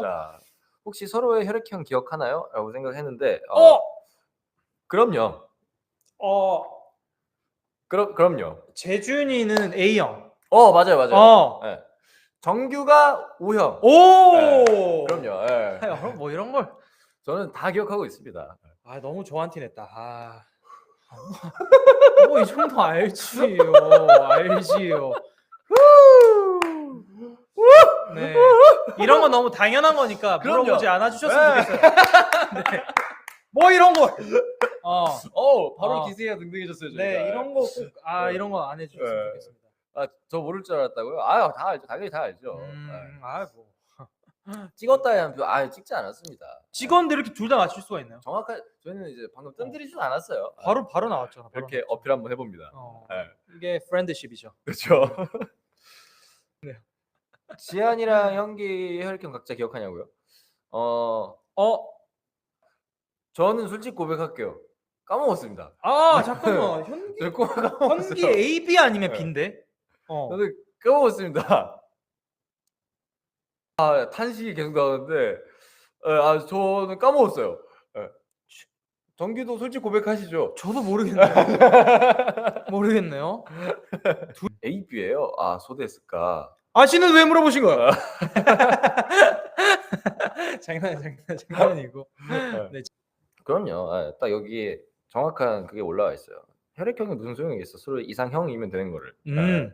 자, 혹시 서로의 혈액형 기억하나요? 라고 생각했는데 어, 어, 그럼요. 어, 그럼 그럼요. 재준이는 A형. 어, 맞아요. 맞아요. 어, 예. 정규가 O형. 오, 그럼요. 예. 야, 그럼 뭐 이런 걸. 저는 다 기억하고 있습니다. 아 너무 저한테 냈다. 아. 뭐 이 정도 알지요. 알지요. 네. 이런 건 너무 당연한 거니까 그럼요. 물어보지 않아 주셨으면 네. 좋겠어요. 네. 뭐 이런 거. 어. 어, 바로 어. 기세가 등등해졌어요. 네, 저희가. 이런 거 꼭 아, 네. 이런 거 안 해 주셨으면 네. 좋겠습니다. 아, 저 모를 줄 알았다고요? 아, 다 알죠. 당연히 다 알죠. 네. 음, 아, 뭐. 찍었다 한 표, 아, 찍지 않았습니다. 직원들 이렇게 둘 다 맞출 수가 있나요? 정확한 저희는 이제 방금 뜸들이지도 않았어요. 아, 바로 바로 나왔잖아. 바로 이렇게 어필 한번 해봅니다. 어, 네. 이게 프렌드십이죠. 그렇죠. 네. 지한이랑 현기 혈액형 각자 기억하냐고요? 어, 어, 저는 솔직히 고백할게요. 까먹었습니다. 아 잠깐만 현기 저 꼬마 까먹었어요. 현기 A B 아니면 네. B인데? 어. 저는 까먹었습니다. 아, 탄식이 계속 나오는데, 에, 아, 저는 까먹었어요. 예. 정기도 솔직히 고백하시죠? 저도 모르겠네요. 모르겠네요. A, B예요. 아, 소대했을까? 아씨는 왜 물어보신 거야? 장난 장난 장난이고. 네. 그럼요. 아, 딱 여기에 정확한 그게 올라와 있어요. 혈액형이 무슨 소용이 있어? 서로 이상형이면 되는 거를. 음. 예.